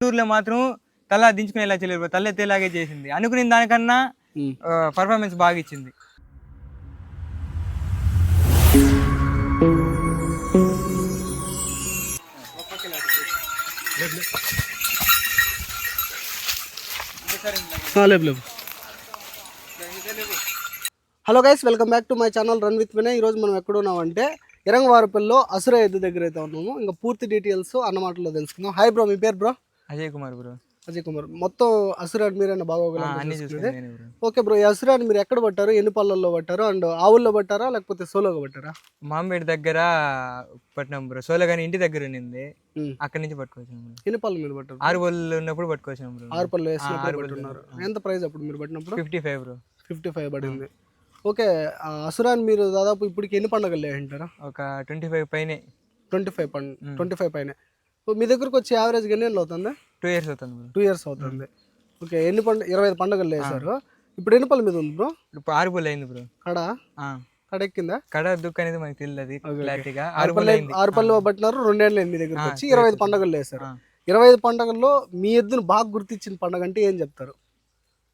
టూర్లో మాత్రం తల దించుకునేలా చేయలేదు తల ఎత్తేలాగే చేసింది. అనుకునే దానికన్నా పర్ఫార్మెన్స్ బాగా ఇచ్చింది. లేపు. Hello guys welcome back to my channel run with Vinay. ఈరోజు మనం ఎక్కడ ఉన్నామంటే ఇరంగవారపల్లిలో అసుర ఎద్దు దగ్గర అయితే ఉన్నాము. ఇంకా పూర్తి డీటెయిల్స్ అన్న మాటలో తెలుసుకుందాం. హాయ్ బ్రో మీ పేరు బ్రో అజయ్ కుమార్ బ్రో అజయ్ కుమార్. మొత్తం అసురాన్ని మీరైనా బాగా అన్ని చూసుకుంది నేను బ్రో ఓకే బ్రో ఈ అసురాన్ని మీరు ఎక్కడ పట్టారు? ఎన్ని పళ్ళల్లో పట్టారు? అండ్ ఆవుల్లో పట్టారా? లేకపోతే సోలోగా పట్టారా? మాంబేడ్ దగ్గర పట్టినాం బ్రో సోలో కానీ ఇంటి దగ్గర ఉమ్. అక్కడి నుంచి పట్టుకొచ్చాం బ్రో ఎన్ని పళ్ళు మీరు పట్టారు? ఆరు బళ్ళు ఉన్నప్పుడు పట్టుకొచ్చాం బ్రో ఆరు పళ్ళు పళ్ళు పట్టున్నారు. ఎంత ప్రైస్ అప్పుడు మీరు పట్టినప్పుడు? Fifty five bro fifty five పడింది. ఓకే ఆ అసురాన్ని మీరు దాదాపు ఇప్పటికి ఎన్ని పండుగలు అంటారా ఒక ట్వంటీ ఫైవ్ పైనే. ట్వంటీ ఫైవ్ పండు ట్వంటీ ఫైవ్ పైన. మీ దగ్గరకు వచ్చి యావరేజ్గా ఎన్ని ఏళ్ళు అవుతుంది? టూ ఇయర్స్ అవుతుంది టూ ఇయర్స్ అవుతుంది. ఓకే ఎన్ని పండు ఇరవై ఐదు పండుగలు వేసారు ఇప్పుడు ఎన్ని పళ్ళ మీద ఉంది బ్రో? ఇప్పుడు ఆరు బళ్ళు అయింది బ్రో. కడ. కడ ఎక్కిందా? కడ దుక్కు అనేది మనకు తెలియదు క్లారిటీగా. ఆరు పళ్ళు ఆరు పళ్ళు పట్టినారు రెండేళ్ళు మీ దగ్గరకు వచ్చి. ఇరవై ఐదు పండుగలు వేసారు. ఇరవై ఐదు పండుగల్లో మీ ఎద్దును బాగా గుర్తించిన పండుగ అంటే ఏం చెప్తారు?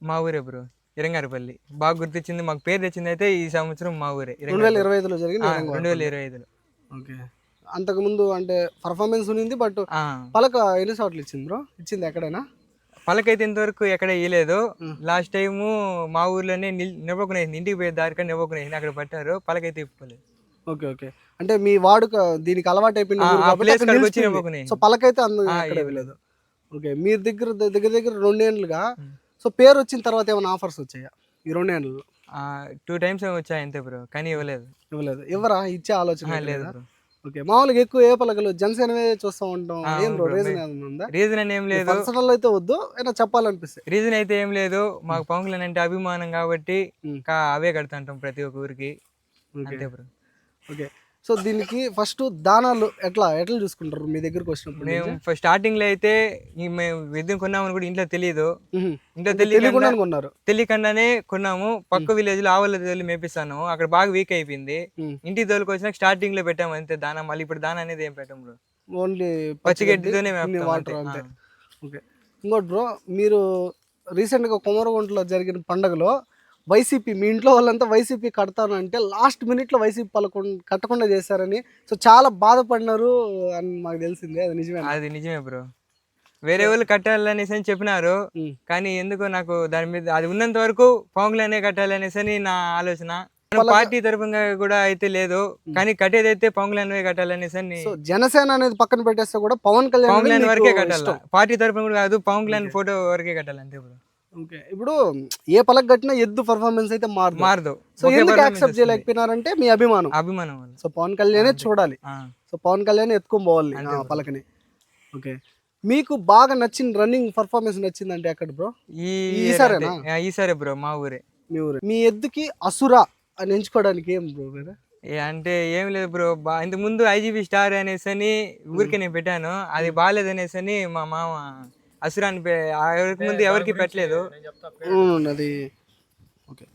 మా ఊరే బ్రో. ఇరంగారపల్లి. బాగా గుర్తించింది మాకు పేరు తెచ్చింది అయితే ఈ సంవత్సరం మా ఊరే రెండు వేల ఇరవై ఐదులో జరిగింది రెండు వేల ఇరవై ఐదులో. ఓకే. అంతకుముందు అంటే పర్ఫార్మెన్స్ ఉంది బట్. పలక ఎన్ని సార్లు ఇచ్చింది బ్రో ఇచ్చింది ఎక్కడైనా? పలకైతే ఇంతవరకు ఎక్కడ వేయలేదు లాస్ట్ టైము మా ఊర్లోనే నివ్వకునేసింది ఇంటికి పోయే దారి కానీ నివ్వకునేసింది అక్కడ పట్టారు. పలకైతే ఇప్పుకోలేదు. Okay okay. అంటే మీ వాడుక దీనికి అలవాటు. నివ్వకునే. సో పలకైతే అందు ఆ, అక్కడ ఏం ఇవ్వలేదు ఓకే మీ దగ్గర దగ్గర దగ్గర రెండేళ్ళుగా సో పేరు వచ్చిన తర్వాత ఏమైనా ఆఫర్స్ వచ్చాయా? ఈ రెండేళ్ళలో టూ టైమ్స్ వచ్చాయి అంతే బ్రో కానీ ఇవ్వలేదు. ఇవ్వలేదు. ఎవరా ఇచ్చే ఆలోచన లేదు ఓకే మామూలుగా ఎక్కువ ఏ పలకలు జనసేనవే చూస్తూ ఉంటాం. ఏం బ్రో రీజన్ ఉందా? రీజన్ అని ఏం లేదు. పర్సనల్ అయితే వద్దు అయినా చెప్పాలనిపిస్తే. రీజన్ అయితే ఏం లేదు. మాకు పవన్ అంటే అభిమానం కాబట్టి. ఇంకా అవే కడుతుంటాం ప్రతి ఒక్క ఊరికి. అంతే బ్రో ఓకే. సో దీనికి ఫస్ట్ దానాలు ఎట్లా ఎట్లా చూసుకుంటారు మీ దగ్గరకు వచ్చినప్పుడు మేము ఫస్ట్ స్టార్టింగ్లో అయితే మేము విద్యుత్ కొన్నామని కూడా ఇంట్లో తెలియదు. ఇంట్లో తెలియకుండా కొన్నారు. తెలియకుండానే కొన్నాము. పక్క విలేజ్లో ఆవుల తోలి మేపిస్తాను. అక్కడ బాగా వీక్ అయిపోయింది. ఇంటికి తోలుకు వచ్చినాక స్టార్టింగ్లో పెట్టాము. అంతే దానా. మళ్ళీ ఇప్పుడు దానా అనేది ఏం పెట్టాము బ్రో ఓన్లీ పచ్చిగడ్డితోనే వాటర్ అంతే. అంతే. ఓకే. ఇంకోటి బ్రో మీరు రీసెంట్గా కొమరగుంటలో జరిగిన పండగలో వైసీపీ మీ ఇంట్లో వాళ్ళంతా వైసీపీ కడతాను అంటే లాస్ట్ మినిట్లో వైసీపీ పలకొండ కట్టకుండా చేశారని. సో చాలా బాధపడినారు అని మాకు తెలిసిందే. అది నిజమే అది నిజమే బ్రో. వేరే వాళ్ళు కట్టాలనేసి అని చెప్పినారు. కానీ ఎందుకో నాకు దాని మీద అది ఉన్నంత వరకు పవన్లనే కట్టాలనేసి అని నా ఆలోచన. పార్టీ తరపున కూడా అయితే లేదు. కానీ కట్టేది అయితే పవన్లనే కట్టాలనేసి అని జనసేన అనేది పక్కన పెట్టేస్తే కూడా పవన్ కళ్యాణ్ పవన్ కళ్యాణ్ వరకే కట్టాలి. పార్టీ తరపున కూడా కాదు పవన్ కళ్యాణ్ ఫోటో వరకే కట్టాలి అంతే బ్రో. ఓకే. ఇప్పుడు ఏ పలక కట్టినా ఎద్దు పర్ఫార్మెన్స్ అయితే మారదు. మారదు. సో ఎందుకు యాక్సెప్ట్. చేయలేకపోయినారంటే మీ అభిమానం. అభిమానం సో పవన్ కళ్యాణే చూడాలి. సో పవన్ కళ్యాణ్ ఎత్తుకొని పోవాలి పలకని. ఓకే. మీకు బాగా నచ్చిన రన్నింగ్ పర్ఫార్మెన్స్ నచ్చిందంటే ఎక్కడ బ్రో? ఈ ఈసారేనా? ఈసారే బ్రో మా ఊరే. మీ ఊరు. మీ ఎద్దుకి అసురా అని ఎంచుకోవడానికి ఏం బ్రో మీరు అంటే ఏం లేదు బ్రో బా ఇంత ముందు ఐజీబీ స్టార్ అనేసి అని ఊరికే నేను పెట్టాను. అది బాగాలేదు అనేసి అని మా మామ అసురాన్ని పె- ఆ ఎవరికి ముందు ఎవరికి పెట్టలేదు. అది. ఓకే.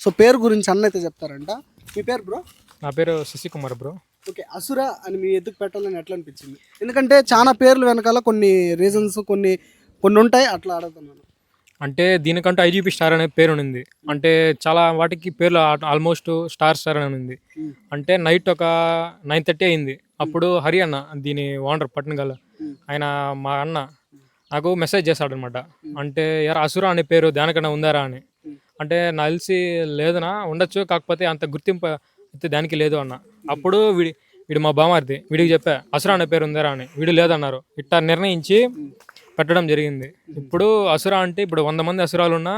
సో పేరు గురించి అన్న అయితే చెప్తారంట. మీ పేరు బ్రో? నా పేరు శశికుమార్ బ్రో. ఓకే అసుర అని మీ ఎద్దుకు పెట్టాలని ఎట్లా అనిపించింది? ఎందుకంటే చాలా పేర్లు వెనకాల కొన్ని రీజన్స్ కొన్ని కొన్ని ఉంటాయి అట్లా అడుగుతున్నాను అంటే దీనికంటూ ఐజీపీ స్టార్ అనే పేరు ఉంది అంటే చాలా వాటికి పేర్లు ఆల్మోస్ట్ స్టార్ స్టార్ అని ఉంది. అంటే నైట్ ఒక నైన్ థర్టీ అయింది. అప్పుడు హరి అన్న దీని ఓనర్ పట్నగల Hmm. ఆయన మా అన్న నాకు మెసేజ్ చేశాడు అనమాట అంటే యారా అసురా అనే పేరు దానికన్నా ఉందారా అని. అంటే నాకు తెలిసి లేదనా ఉండొచ్చు కాకపోతే అంత గుర్తింపు అయితే దానికి లేదు అన్న. అప్పుడు వీడి వీడు మా బామారిది వీడికి చెప్పా అసురా అనే పేరు ఉందారా అని. వీడు లేదన్నారు. ఇట్టా నిర్ణయించి పెట్టడం జరిగింది. ఇప్పుడు అసురా అంటే ఇప్పుడు వంద మంది అసురాలు ఉన్నా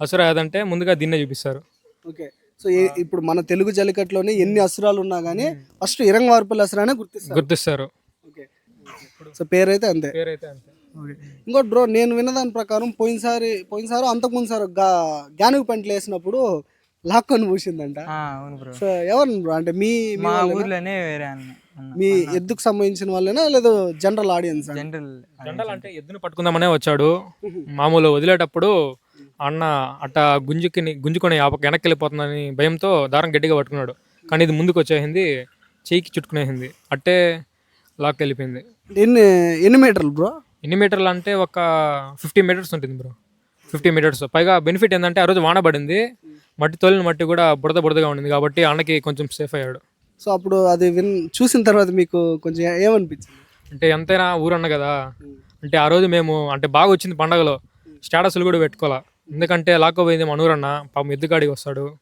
అసురా ఏదంటే ముందుగా దీన్నే చూపిస్తారు. ఓకే. సో ఇప్పుడు మన తెలుగు జల్లికట్టులోనే ఎన్ని అసురాలు ఉన్నా కానీ ఫస్ట్ ఇరంగవార్పల్లి అసురానే గుర్తిస్తారు. గుర్తిస్తారు. ఓకే. సో పేరైతే అంతే. పేరైతే అంతే. ఓకే ఇంకోటి బ్రో నేను విన్న దాని ప్రకారం పోయినసారి పోయినసారి గా గ్యానుగు పెంటలు వేసినప్పుడు లాక్కొని పూసిందంట. ఆ, అవును బ్రో సో ఎవరు బ్రో అంటే మీ మీ? ఊర్లోనే వేరే అన్న. మీ ఎద్దుకు సంబంధించిన వాళ్ళేనా? లేదా జనరల్ ఆడియన్స్ జనరల్ జెండాలు అంటే ఎద్దును పట్టుకుందామనే వచ్చాడు. మామూలు వదిలేటప్పుడు అన్న అట్ట గుంజుకి గుంజుకొని వెనక్కి వెళ్ళిపోతుందని భయంతో దారం గట్టిగా పట్టుకున్నాడు. కానీ ఇది ముందుకు వచ్చేసింది చేయికి చుట్టుకునేసింది. అట్టే లాక్ వెళ్ళిపోయింది ఎన్ని ఎన్ని మీటర్లు బ్రో ఎన్ని మీటర్లు అంటే ఒక ఫిఫ్టీ మీటర్స్ ఉంటుంది బ్రో. Fifty metres. పైగా బెనిఫిట్ ఏంటంటే ఆ రోజు వాన పడింది. మట్టి తోలిన మట్టి కూడా బురద బురదగా ఉండింది కాబట్టి అన్నకి కొంచెం సేఫ్ అయ్యాడు. సో అప్పుడు అది విన్ చూసిన తర్వాత మీకు కొంచెం ఏమనిపించింది? అంటే ఎంతైనా ఊరన్న కదా. అంటే ఆ రోజు మేము అంటే బాగా వచ్చింది పండగలో. స్టేటస్లు కూడా పెట్టుకోవాలా. ఎందుకంటే లాక్కోపోయింది మన ఊరన్న. పాపం ఎద్దుగాడికి వస్తాడు.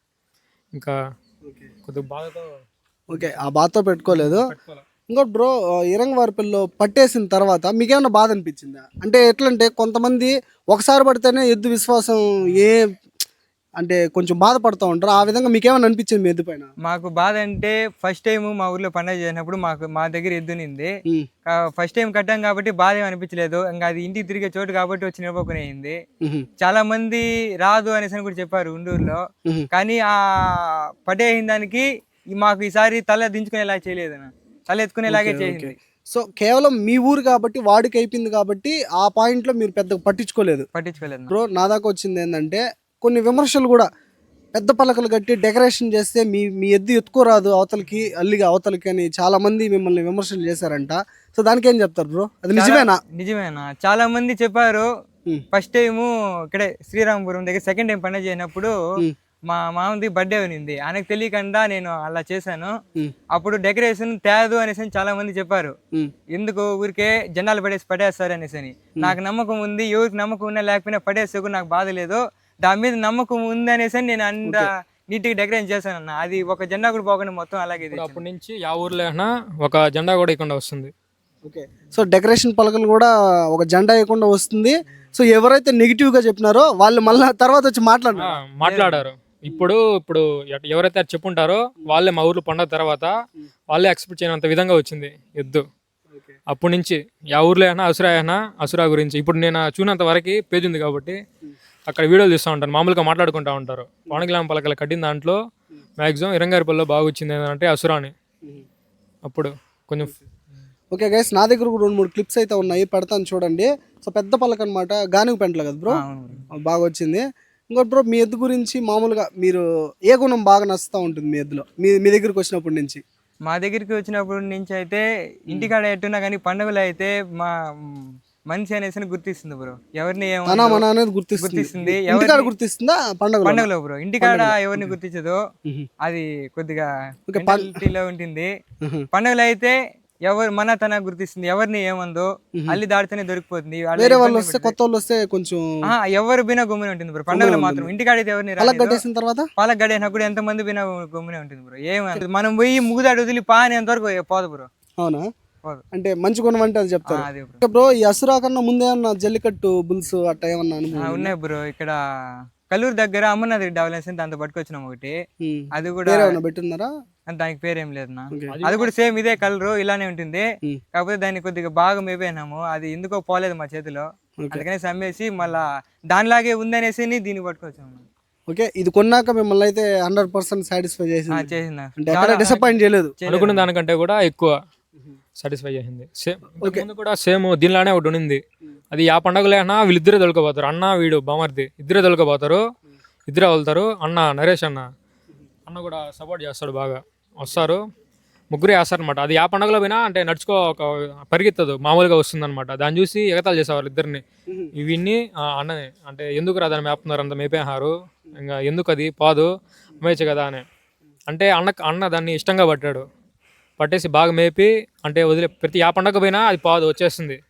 ఇంకా కొద్దిగా బాధతో ఓకే. ఆ బాధతో పెట్టుకోలేదు. ఇంకోటి బ్రో ఇరంగవారిపల్లిలో పట్టేసిన తర్వాత మీకేమైనా బాధ అనిపించిందా అంటే ఎట్లంటే కొంతమంది ఒకసారి పడితేనే ఎద్దు విశ్వాసం ఏ అంటే కొంచెం బాధపడుతూ ఉంటారు. ఆ విధంగా మీకేమైనా అనిపించింది మీ ఎద్దు పైన? మాకు బాధ అంటే ఫస్ట్ టైం మా ఊర్లో పండుగ చేసినప్పుడు మాకు మా దగ్గర ఎద్దునింది ఫస్ట్ టైం కట్టాం కాబట్టి బాధ ఏం అనిపించలేదు. ఇంకా అది ఇంటికి తిరిగే చోటు కాబట్టి వచ్చి నిలబొక్కునేయింది ఉహు, చాలా మంది రాదు అనేసి అని కూడా చెప్పారు ఉండూరులో. కానీ ఆ పడేసిన దానికి మాకు ఈసారి తల దించుకునేలా చేయలేదు అన్న. తల ఎత్తుకునేలాగే చేసింది సో కేవలం మీ ఊరు కాబట్టి వాడికి అయిపోయింది కాబట్టి ఆ పాయింట్లో మీరు పెద్దగా పట్టించుకోలేదు పట్టించుకోలేదు. బ్రో నా దాకా వచ్చింది ఏంటంటే కొన్ని విమర్శలు కూడా పెద్ద పలకలు కట్టి డెకరేషన్ చేస్తే మీ మీ ఎద్దు ఎత్తుకోరాదు అవతలకి అల్లిగా అవతలకి అని చాలా మంది మిమ్మల్ని విమర్శలు చేశారంట సో దానికి ఏం చెప్తారు బ్రో అది నిజమేనా నిజమేనా చాలా మంది చెప్పారు. ఫస్ట్ టైము ఇక్కడే శ్రీరామపురం దగ్గర సెకండ్ టైం పండుగ చేసినప్పుడు ఉమ్. మా మామది బర్త్డే ఉన్నింది ఆయనకు తెలియకుండా నేను అలా చేశాను. అప్పుడు డెకరేషన్ తేదు అనేసి అని చాలా మంది చెప్పారు. ఎందుకు ఊరికే జెండాలు పడేసి పడేస్తారు అనేసి అని నాకు నమ్మకం ఉంది ఎవరికి నమ్మకం ఉన్నా లేకపోయినా పడేస్తే కూడా నాకు బాధ లేదు. దాని మీద నమ్మకం ఉంది అనేసి అని నేను అంత నీట్గా డెకరేషన్ చేశాను అన్న అది ఒక జెండా కూడా పోకుండా మొత్తం అలాగే. అప్పటి నుంచి ఆ ఊర్లో అయినా ఒక జెండా కూడా ఇక్కడ వస్తుంది. ఓకే. సో డెకరేషన్ పలకలు కూడా ఒక జెండా వేయకుండా వస్తుంది. సో ఎవరైతే నెగిటివ్గా చెప్పినారో వాళ్ళు మళ్ళీ తర్వాత వచ్చి ఆ, మాట్లాడినారు మాట్లాడారు. ఇప్పుడు ఇప్పుడు ఎవరైతే అది చెప్పుంటారో వాళ్ళే మా ఊర్లో పండగ తర్వాత వాళ్ళే ఎక్స్పెక్ట్ చేయనంత విధంగా వచ్చింది ఎద్దు. అప్పటి నుంచి ఆ ఊర్లో అయినా అసురా అయినా అసురా గురించి. ఇప్పుడు నేను చూసినంత వరకు పేజ్ ఉంది కాబట్టి అక్కడ వీడియోలు తీస్తూ ఉంటాను. మామూలుగా మాట్లాడుకుంటూ ఉంటారు. వాణిగ్రామ పలకలు కట్టిన దాంట్లో మ్యాక్సిమం ఇరంగారిపల్లిలో బాగా వచ్చింది ఏంటంటే అసురాని. అప్పుడు కొంచెం ఓకే. గైస్ నా దగ్గర కూడా రెండు మూడు క్లిప్స్ అయితే ఉన్నాయి. పెడతాను చూడండి. సో పెద్ద పలక అనమాట గానుగ పెంటలు కదా బ్రో. బాగా వచ్చింది. ఇంకోటి బ్రో మీ ఎద్దు గురించి మామూలుగా మీరు ఏ గుణం బాగా నచ్చుతూ ఉంటుంది మీ ఎద్దులో? మీ మీ దగ్గరికి వచ్చినప్పటి నుంచి? మా దగ్గరికి వచ్చినప్పటి నుంచి అయితే ఇంటికాడ ఎట్టున్నా కానీ పండుగలు అయితే మా మనిషి అనేసి గుర్తిస్తుంది బ్రో ఎవరిని అనేది గుర్తిస్తుంది. గుర్తిస్తుంది. పండుగ పండుగలో? బ్రో ఇంటికాడ ఎవరిని గుర్తించదో. అది కొద్దిగా ఉంటుంది. పండుగలో అయితే ఎవరు మన తన గుర్తిస్తుంది. ఎవరిని ఏమందో అల్లి దాడితేనే దొరికిపోతుంది. వేరే వాళ్ళు వస్తే కొత్త వాళ్ళు వస్తే కొంచెం ఎవరు బినా గమ్మునే ఉంటుంది బ్రో. పండుగలో మాత్రం. ఇంటికాడ అయితే ఎవరిని. కట్టేసిన తర్వాత? పాలకు గడేనా కూడా ఎంత మంది బినా గమ్మునే ఉంటుంది బ్రో. ఏమని మనం పోయి ముగుదాడు వదిలి పా అనేంత వరకు పోదు బ్రో. అవునా? అంటే మంచి గుణం అంటే అది చెప్తారు. బ్రో. ఈ అసురా కన్నా ముందే జల్లికట్టు బుల్స్ అట్ట ఏమన్నా ఉన్నాయి బ్రో. ఇక్కడ కల్లూరు దగ్గర అమ్మనాథ్ డెవలప్స్ దాంతో పట్టుకొచ్చినాం ఒకటి. అది కూడా వేరే పెట్టున్నారా దానికి పేరేం లేదు నా. ఓకే. అది కూడా సేమ్ ఇదే కలర్ ఇలానే ఉంటుంది. కాకపోతే దాన్ని కొద్దిగా బాగా మేపోయినాము అది ఎందుకో పోలేదు మా చేతిలో. అందుకనేసి అమ్మేసి మళ్ళా దానిలాగే ఉందనేసి దీన్ని పట్టుకొచ్చాము. ఓకే ఇది కొన్నాక మిమ్మల్ని అయితే హండ్రెడ్ పర్సెంట్ సాటిస్ఫై చేసింది. చేసిందా. అంటే డిసప్పాయింట్ చేయలేదు. అనుకున్న దానికంటే కూడా ఎక్కువ సాటిస్ఫై చేసింది. సేమ్ ముందు కూడా సేమ్ దీనిలానే ఒకటి ఉంది అది ఆ పండగలో అయినా వీళ్ళిద్దరే దొలకపోతారు అన్న వీడు బామర్ది ఇద్దరే దొలకపోతారు ఇద్దరే వెళ్తారు అన్న నరేష్ అన్న. అన్న కూడా సపోర్ట్ చేస్తాడు బాగా. వస్తారు. ముగ్గురే వేస్తారనమాట అది ఆ పండగలో పోయినా అంటే నడుచుకో ఒక పరిగెత్తదు. మామూలుగా వస్తుందన్నమాట. దాన్ని చూసి ఎగతాలు చేసేవారు ఇద్దరిని. ఇవిన్ని ఆ, అన్నని. అంటే ఎందుకు రా దాన్ని మేపుతున్నారు అంత మేపేహారు? ఇంకా ఎందుకు అది? పాదు. మేయచ్చు కదా అని. అంటే అన్న అన్న దాన్ని ఇష్టంగా పట్టాడు పట్టేసి బాగా మేపి అంటే వదిలే ప్రతి ఆ పండగ పోయినా అది పాదు వచ్చేస్తుంది.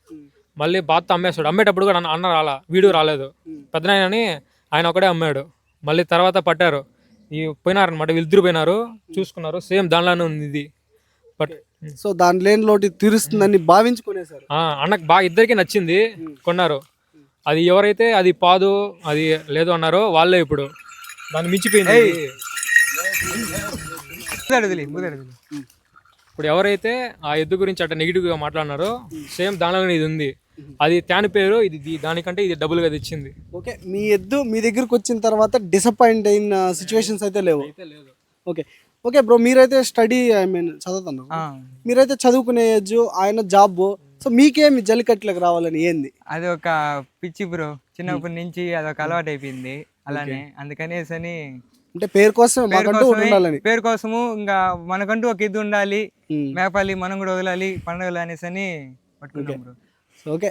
మళ్ళీ బాత్తో అమ్మేస్తాడు. అమ్మేటప్పుడు కూడా అన్న- అన్న రాలా. వీడు రాలేదు. పెద్దనాయనని ఆయన ఒకడే అమ్మాడు. మళ్ళీ తర్వాత పట్టారు. ఈ పోయినారనమాట వీళ్ళిద్దరు పోయినారు చూసుకున్నారు సేమ్ దానిలోనే ఉంది ఇది. బట్ సో దాని లేని లోటు తీరుస్తుందని భావించుకునేసారు ఆ, అన్నకు బాగా ఇద్దరికి నచ్చింది కొన్నారు. అది ఎవరైతే అది పాదు అది లేదు అన్నారో వాళ్ళే ఇప్పుడు. దాన్ని మించిపోయింది ఇప్పుడు ఎవరైతే ఆ ఎద్దు గురించి అట్లా నెగిటివ్గా మాట్లాడినారో సేమ్ దానిలోనే ఇది ఉంది. అది తాని పేరు ఇది దానికంటే ఇది డబుల్గా తెచ్చింది. ఓకే మీ ఎద్దు మీ దగ్గరికి వచ్చిన తర్వాత డిసప్పాయింట్ అయిన సిచ్యువేషన్స్ అయితే లేవు. ఓకే ఓకే బ్రో మీరైతే స్టడీ ఐ మీన్ చదువుతున్నారు. మీరైతే చదువుకునే ఏజ్ ఆయన జాబ్ సో మీకేమి జల్లికట్టులకు రావాలని ఏంది? అది ఒక పిచ్చి బ్రో చిన్నప్పటి నుంచి అదొక అలవాటు అయిపోయింది అలానే. అందుకనేసి అని అంటే పేరు కోసం పేరు కోసమే- ఉండాలని. పేరు కోసము ఇంకా మనకంటూ ఒక ఇది ఉండాలి. ఉమ్. మేపాలి మనం కూడా వదలాలి పండుగలు అనేసి అని పట్టుకున్నాం బ్రో ఓకే.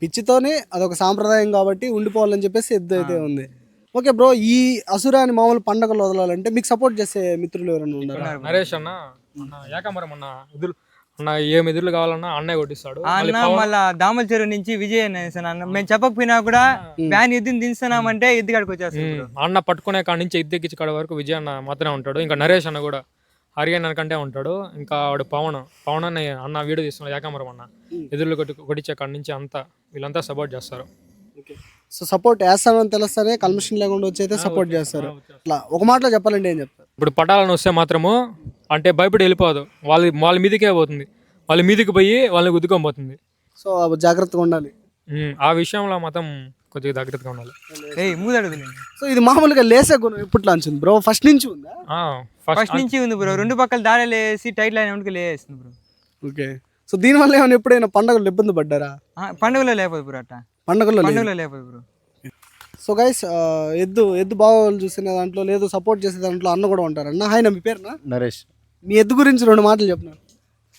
పిచ్చితోనే అదొక సాంప్రదాయం కాబట్టి ఉండిపోవాలని చెప్పేసి ఎద్దు అయితే ఉంది. ఓకే బ్రో ఈ అసురాని మామూలు పండగలు వదలాలంటే మీకు సపోర్ట్ చేసే మిత్రులు ఎవరైనా ఉన్నారా? నరేష్ అన్న ఏకాంబరం అన్న ఎదురు అన్న ఏం ఎదురులు కావాలన్నా అన్నయ్య కొట్టిస్తాడు. ఆ అన్న మళ్ళా దామల చెరువు నుంచి విజయ్ అన్న మేము చెప్పకపోయినా కూడా బ్యాన్ ఎద్దుని దించుతున్నామంటే ఎద్దు కాడికి వచ్చేస్తాం అన్న పట్టుకునే కాడ నుంచి ఎద్దెక్కించి కాడ వరకు విజయ్ అన్న మాత్రమే ఉంటాడు. ఇంకా నరేష్ అన్న కూడా హరియాణ కంటే ఉంటాడు. ఇంకా వాడు పవన్ పవన్ అన్న అన్న వీడియో తీస్తున్నాడు ఏకాంబరం అన్న ఎదురులు కొట్టి కొట్టించే కాడ నుంచి అంతా వీళ్ళంతా సపోర్ట్ చేస్తారు. సో సపోర్ట్ వేస్తామని తెలుస్తానే కల్మిషన్ లేకుండా వచ్చి అయితే సపోర్ట్ చేస్తారు. అట్లా ఒక మాటలో చెప్పాలంటే ఏం చెప్తారు? ఇప్పుడు పటాలను వస్తే మాత్రము అంటే భయపడి వెళ్ళిపోదు. వాళ్ళ వాళ్ళ మీదకే పోతుంది. వాళ్ళ మీదకి పోయి వాళ్ళని గుద్దుకొని పోతుంది. సో జాగ్రత్తగా ఉండాలి. ఆ విషయంలో మాత్రం కొద్దిగా జాగ్రత్తగా ఉండాలి. ఏయ్ మూదడుగుతుంది సో ఇది మామూలుగా లేసే గుణం ఎప్పుడు లాంచింది బ్రో? ఫస్ట్ నుంచి ఉందా? ఫస్ట్ ఫస్ట్ నుంచి ఉంది బ్రో. రెండు పక్కల దారాలు వేసి టైట్ లైన్ వెంటకి లేస్తుంది బ్రో. ఓకే. సో దీనివల్ల ఏమైనా ఎప్పుడైనా పండగలు ఇబ్బంది పడ్డారా? ఆ, పండుగలో లేకపోదు బ్రో అట్ట. పండగల్లో లేదు. పండుగలో లేకపోదు బ్రో. సో గైస్ ఎద్దు ఎద్దు బాగోలు చూసిన దాంట్లో లేదు సపోర్ట్ చేసే దాంట్లో అన్న కూడా ఉంటారు అన్న హాయ్ నా మీ పేరునా? నరేష్. మీ ఎద్దు గురించి రెండు మాటలు చెప్పినారు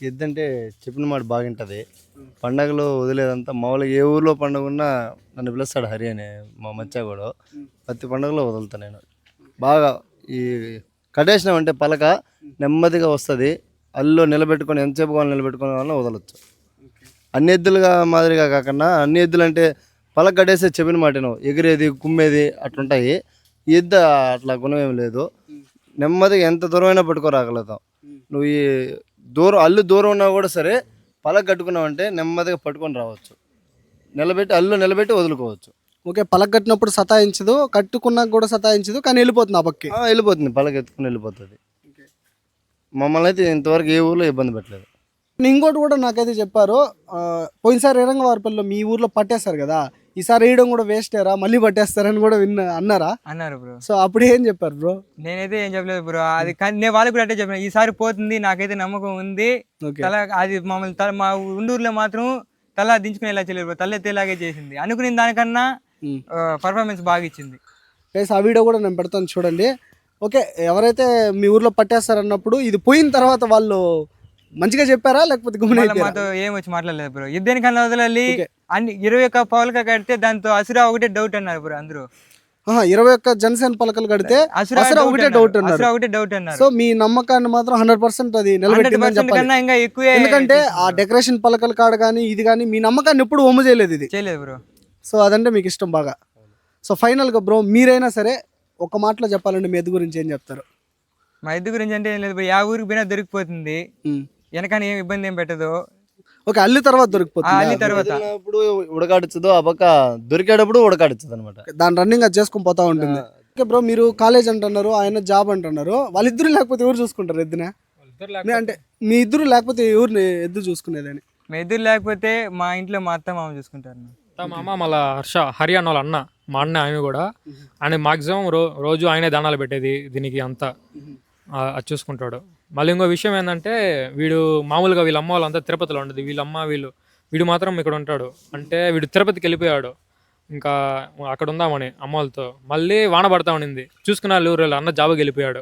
ఎద్దంటే చెప్పిన మాట బాగుంటుంది. పండగలు వదిలేదంతా మామూలుగా ఏ ఊర్లో పండుగ ఉన్నా నన్ను పిలుస్తాడు హరి అని మా మచ్చా కూడా. ప్రతి పండుగలో వదులుతాను నేను. బాగా ఈ కటేసినాం అంటే పలక నెమ్మదిగా వస్తుంది. అల్లు నిలబెట్టుకొని ఎంతసేపు కావాలి నిలబెట్టుకునే వాళ్ళని వదలొచ్చు. అన్ని ఎద్దులుగా మాదిరిగా కాకుండా అన్ని ఎద్దులు అంటే పలక కట్టేస్తే చెప్పిన మాట నువ్వు ఎగిరేది కుమ్మేది అట్లుంటాయి. ఈ ఎద్దు అట్లా గుణం ఏం లేదు. నెమ్మదిగా ఎంత దూరమైనా పట్టుకోరాగలుగుతాం. నువ్వు ఈ దూరం అల్లు దూరం ఉన్నా కూడా సరే పలక కట్టుకున్నావంటే నెమ్మదిగా పట్టుకొని రావచ్చు. నిలబెట్టి అల్లు నిలబెట్టి వదులుకోవచ్చు. ఓకే పలక కట్టినప్పుడు సతాయించదు కట్టుకున్నాక కూడా సతాయించదు కానీ వెళ్ళిపోతుంది ఆ పక్కి. ఆ, వెళ్ళిపోతుంది పలక ఎత్తుకుని వెళ్ళిపోతుంది. మమ్మల్ని అయితే ఇంతవరకు ఏ ఊర్లో ఇబ్బంది పెట్టలేదు. ఇంకోటి కూడా నాకైతే చెప్పారు ఆ, పోయినసారి రంగవారిపల్లిలో మీ ఊర్లో పట్టేస్తారు కదా ఈసారి వేయడం కూడా వేస్టేరా మళ్ళీ పట్టేస్తారని కూడా విన్న అన్నారా? అన్నారు బ్రో సో అప్పుడు ఏం చెప్పారు బ్రో నేనైతే ఏం చెప్పలేదు బ్రో అది కానీ నేను వాళ్ళకి కూడా అంటే చెప్పిన ఈసారి పోతుంది నాకైతే నమ్మకం ఉంది. తల అది మమ్మల్ని తల మా ఉండూరులో మాత్రం తల దించుకునేలా చేయలేదు బ్రో తల ఎత్తేలాగే చేసింది. అనుకునే దానికన్నా. పర్ఫార్మెన్స్ బాగా ఇచ్చింది. గైస్ ఆ వీడియో కూడా నేను పెడతాను చూడండి. ఓకే ఎవరైతే మీ ఊర్లో పట్టేస్తారన్నప్పుడు ఇది పోయిన తర్వాత వాళ్ళు మంచిగా చెప్పారా లేకపోతే మాతో ఏం వచ్చి మాట్లాడలేదు బ్రో ఇద్దరికన్నా వదలాలి. అన్ని ఇరవై ఒక్క పౌలుగా కడితే దాంతో అసురా ఒకటే డౌట్ అన్నారు బ్రో అందరూ. ఇరవై ఒక్క జనసేన పలకలు కడితే అసురా అసలు ఒకటే డౌట్ అన్నారు. ఒకటే డౌట్ అన్నారు. సో మీ నమ్మకాన్ని మాత్రం హండ్రెడ్ పర్సెంట్ అది నిలబెట్టిందని చెప్పాలి. ఎక్కువే ఎందుకంటే ఆ డెకరేషన్ పలకల కాడ కానీ ఇది కానీ మీ నమ్మకాన్ని ఎప్పుడు ఒమ్ము చేయలేదు ఇది. చేయలేదు బ్రో సో అదంటే మీకు ఇష్టం బాగా. సో ఫైనల్గా బ్రో మీరైనా సరే ఒక మాటలో చెప్పాలంటే మీ ఎద్దు గురించి ఏం చెప్తారు? మా ఇద్దరు గురించి అంటే ఏం లేదు ఆ ఊరికి పోయినా దొరికిపోతుంది. ఉమ్. వెనకాల ఏం ఇబ్బంది ఏం పెట్టదు. ఓకే అల్లి తర్వాత దొరికిపోతుంది. అల్లి తర్వాత. ఆ పక్క దొరికేటప్పుడు ఉడకాడించదు అనమాట దాని రన్నింగ్ అది చేసుకొని పోతా ఉంటుంది. ఓకే బ్రో మీరు కాలేజ్ అంటున్నారు ఆయన జాబ్ అంటున్నారు. వాళ్ళిద్దరు లేకపోతే ఎవరు చూసుకుంటారు ఎద్దునే? అంటే మీ ఇద్దరు లేకపోతే ఎవరిని ఎద్దు చూసుకునేదని? మా ఇద్దరు లేకపోతే మా ఇంట్లో మా అత్త మామ చూసుకుంటారు. మా అమ్మ మళ్ళా హర్ష హరియాణ వాళ్ళ అన్న మా అన్న ఆయన కూడా. ఆయన మాక్సిమం రో రోజు ఆయనే దానాలు పెట్టేది దీనికి అంతా. అది చూసుకుంటాడు. మళ్ళీ ఇంకో విషయం ఏంటంటే వీడు మామూలుగా వీళ్ళ అమ్మ వాళ్ళంతా తిరుపతిలో ఉండదు. వీళ్ళ అమ్మ వీళ్ళు వీడు మాత్రం ఇక్కడ ఉంటాడు. అంటే వీడు తిరుపతికి వెళ్ళిపోయాడు. ఇంకా అక్కడ ఉందామని అమ్మ వాళ్ళతో. మళ్ళీ వాన పడతా ఉండింది. చూసుకున్న వాళ్ళు ఊరు అన్న జాబుకి వెళ్ళిపోయాడు.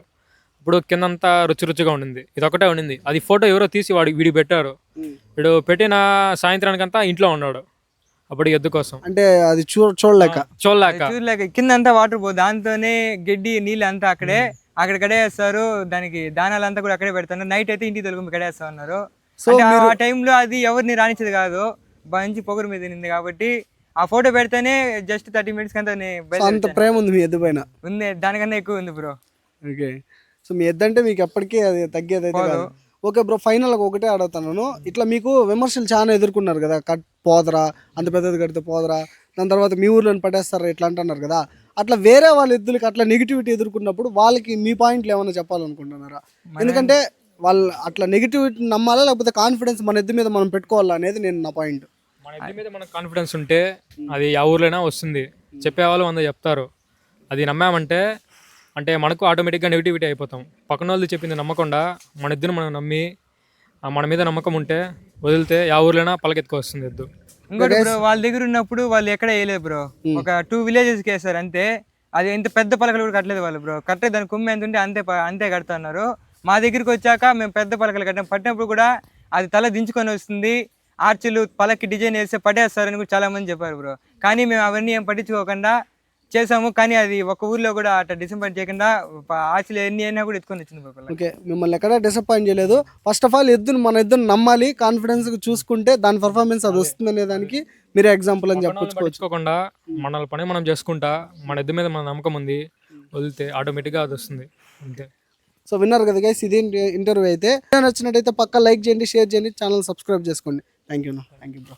ఇప్పుడు కిందంతా రుచి రుచిగా ఉండింది. ఇది ఒకటే ఉండింది. అది ఫోటో ఎవరో తీసి వాడు వీడికి పెట్టారు. వీడు పెట్టిన సాయంత్రానికంతా ఇంట్లో ఉన్నాడు. అప్పుడు ఎద్దు కోసం. అంటే అది చూ చూడలేక. చూడలేక. చూడలేక. కింద అంతా వాటర్ పో దాంతోనే గడ్డి నీళ్ళు అంతా అక్కడే. అక్కడ కడేస్తారు. దానికి దానాలు అంతా కూడా అక్కడే పెడతారు నైట్ అయితే ఇంటికి తొలగి కడేస్తా ఉన్నారు. సో ఆ టైంలో అది ఎవరిని రానిచ్చేది కాదు. మంచి పొగరు మీద నింది కాబట్టి ఆ ఫోటో పెడితేనే జస్ట్ థర్టీ మినిట్స్ అంత ప్రేమ ఉంది మీ ఎద్దు పైన? ఉంది. దానికన్నా ఎక్కువ ఉంది బ్రో ఓకే. సో మీ ఎద్దు అంటే మీకు ఎప్పటికీ అది తగ్గేది అయితే కాదు. ఓకే బ్రో ఫైనల్గా ఒకటే అడుగుతున్నాను. ఇట్లా మీకు విమర్శలు చాలా ఎదుర్కొన్నారు కదా. కట్ పోదరా అంత పెద్దది కడితే పోదరా దాని తర్వాత మీ ఊర్లో పట్టేస్తారా ఇట్లా అంటున్నారు కదా. అట్లా వేరే వాళ్ళ ఎద్దులకి అట్లా నెగిటివిటీ ఎదుర్కొన్నప్పుడు వాళ్ళకి మీ పాయింట్లు ఏమైనా చెప్పాలనుకుంటున్నారా? ఎందుకంటే వాళ్ళు అట్లా నెగిటివిటీ నమ్మాలా లేకపోతే కాన్ఫిడెన్స్ మన ఎద్దు మీద మనం పెట్టుకోవాలా అనేది నేను నా పాయింట్ మన ఎద్దు మీద మనకు కాన్ఫిడెన్స్ ఉంటే అది ఆ ఊర్లోనే వస్తుంది. చెప్పేవాళ్ళు వంద చెప్తారు. అది నమ్మామంటే అంటే మనకు ఆటోమేటిక్గా నెగిటివిటీ అయిపోతాం. పక్కన వాళ్ళు చెప్పింది నమ్మకుండా మన ఎద్దును మనం నమ్మి మన మీద నమ్మకం ఉంటే వదిలితే ఆ ఊర్లోనా పలకెత్తుకు వస్తుంది ఎద్దు. ఇంకోటి బ్రో వాళ్ళ దగ్గర ఉన్నప్పుడు వాళ్ళు ఎక్కడ వేయలేదు బ్రో ఒక టూ విలేజెస్కి వేస్తారు అంతే. అది ఎంత పెద్ద పలకలు కూడా కట్టలేదు వాళ్ళు బ్రో కట్టే దాని కొమ్ము ఎంత ఉంటే అంతే అంతే కడుతున్నారు మా దగ్గరికి వచ్చాక మేము పెద్ద పలకలు కట్టాం. పట్టినప్పుడు కూడా అది తల దించుకొని వస్తుంది. ఆర్చులు పలకి డిజైన్ వేస్తే పడేస్తారని కూడా చాలా మంది చెప్పారు బ్రో కానీ మేము అవన్నీ ఏం పట్టించుకోకుండా చేసాము కానీ అది ఒక ఊర్లో కూడా అట్లా డిసప్పాయింట్ చేయకుండా ఆర్చులు ఎన్ని అయినా కూడా ఎత్తుకొని వచ్చింది. ఓకే మిమ్మల్ని ఎక్కడ డిసప్పాయింట్ చేయలేదు. ఫస్ట్ ఆఫ్ ఆల్ ఎద్దును మన ఎద్దును నమ్మాలి కాన్ఫిడెన్స్ చూసుకుంటే దాని పర్ఫార్మెన్స్ అది వస్తుంది అనే దానికి మీరే ఎగ్జాంపుల్ అని మనల్ని చెప్పొచ్చుకోవచ్చు పట్టించుకోకుండా మన పని మనం చేసుకుంటా మన ఎద్దు మీద మన నమ్మకం ఉంది వదిలితే ఆటోమేటిక్గా అది వస్తుంది అంతే. సో విన్నారు కదా గైస్ ఇది ఇంటర్వ్యూ అయితే. నచ్చినట్టయితే పక్క లైక్ చేయండి షేర్ చేయండి ఛానల్ సబ్స్క్రైబ్ చేసుకోండి. Thank you thank you bro